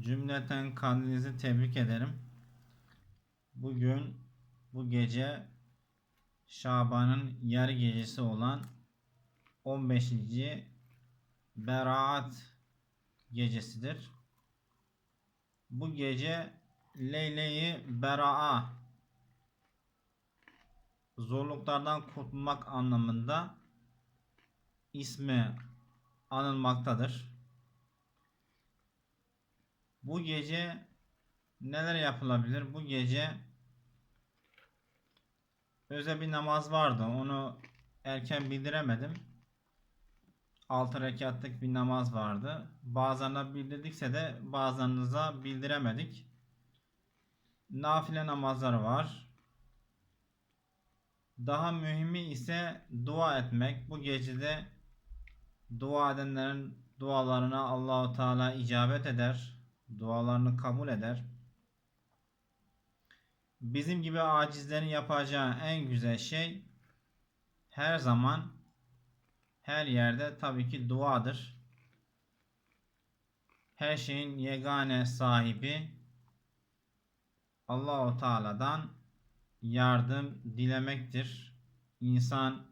Cümleten kandilinizi tebrik ederim. Bugün bu gece Şaban'ın yarı gecesi olan 15. Beraat gecesidir. Bu gece Leyle-i Beraa zorluklardan kurtulmak anlamında ismi anılmaktadır. Bu gece neler yapılabilir? Bu gece özel bir namaz vardı. Onu erken bildiremedim. 6 rekatlık bir namaz vardı. Bazılarına bildirdikse de bazılarınıza bildiremedik. Nafile namazlar var. Daha mühimi ise dua etmek. Bu gecede dua edenlerin dualarına Allahu Teala icabet eder. Dualarını kabul eder. Bizim gibi acizlerin yapacağı en güzel şey her zaman her yerde tabii ki duadır. Her şeyin yegane sahibi Allahu Teala'dan yardım dilemektir. İnsan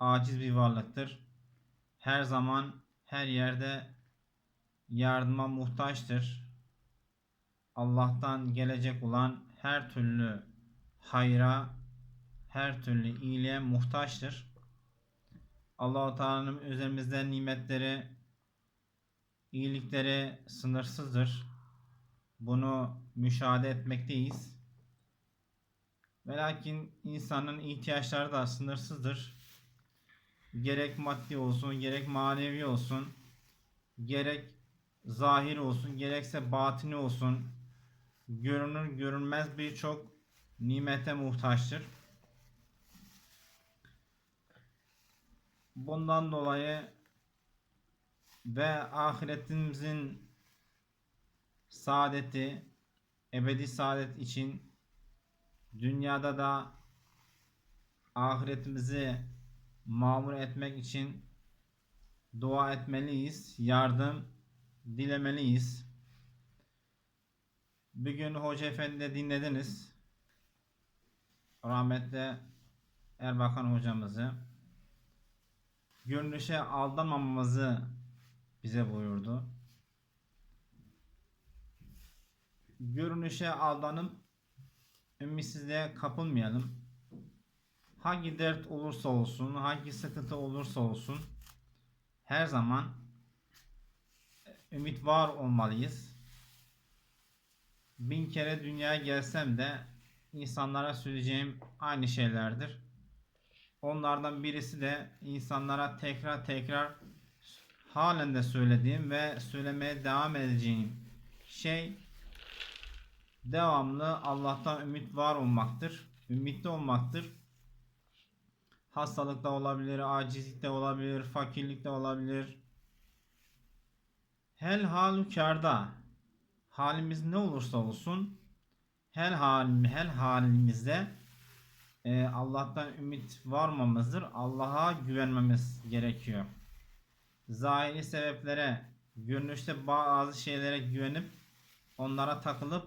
aciz bir varlıktır. Her zaman her yerde yardıma muhtaçtır. Allah'tan gelecek olan her türlü hayra, her türlü iyiliğe muhtaçtır. Allahu Teala'nın üzerimizde nimetleri, iyilikleri sınırsızdır. Bunu müşahede etmekteyiz. Ve insanın ihtiyaçları da sınırsızdır. Gerek maddi olsun, gerek manevi olsun, gerek zahir olsun, gerekse batini olsun, görünür görünmez birçok nimete muhtaçtır. Bundan dolayı ve ahiretimizin saadeti, ebedi saadet için dünyada da ahiretimizi mamur etmek için dua etmeliyiz, yardım dilemeliyiz. Bugün Hoca Efendi'de dinlediniz. Rahmetli Erbakan hocamızı. Görünüşe aldanmamamızı bize buyurdu. Görünüşe aldanıp ümitsizliğe kapılmayalım. Hangi dert olursa olsun, hangi sıkıntı olursa olsun her zaman ümit var olmalıyız bin kere dünyaya gelsem de insanlara söyleyeceğim aynı şeylerdir. Onlardan birisi de insanlara tekrar tekrar halen de söylediğim ve söylemeye devam edeceğim şey devamlı Allah'tan ümit var olmaktır. Ümitli olmaktır. Hastalıkta olabilir, acizlikte olabilir, fakirlikte olabilir. Hel halükarda halimiz ne olursa olsun her halim her halimizde e, Allah'tan ümit varmamızdır. Allah'a güvenmemiz gerekiyor. Zahiri sebeplere, görünüşte bazı şeylere güvenip onlara takılıp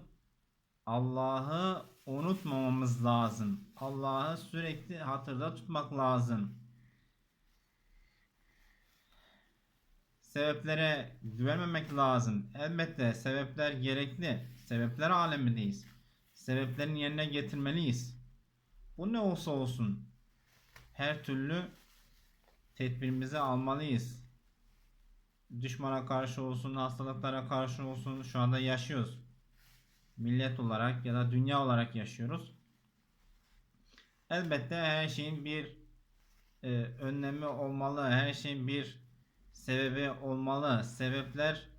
Allah'ı unutmamamız lazım. Allah'ı sürekli hatırda tutmak lazım. Sebeplere güvenmemek lazım. Elbette sebepler gerekli. Sebepler alemindeyiz. Sebeplerin yerine getirmeliyiz. Bu ne olsa olsun her türlü tedbirimizi almalıyız. Düşmana karşı olsun, hastalıklara karşı olsun şu anda yaşıyoruz. Millet olarak ya da dünya olarak yaşıyoruz. Elbette her şeyin bir e, önlemi olmalı. Her şeyin bir sebebi olmalı. Sebepler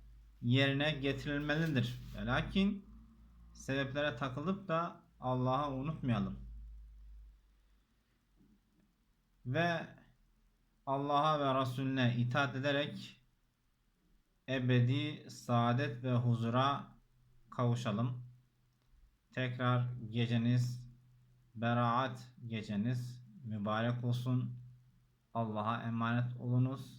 yerine getirilmelidir. Lakin sebeplere takılıp da Allah'ı unutmayalım. Ve Allah'a ve Resulüne itaat ederek ebedi saadet ve huzura kavuşalım. Tekrar geceniz, beraat geceniz mübarek olsun. Allah'a emanet olunuz.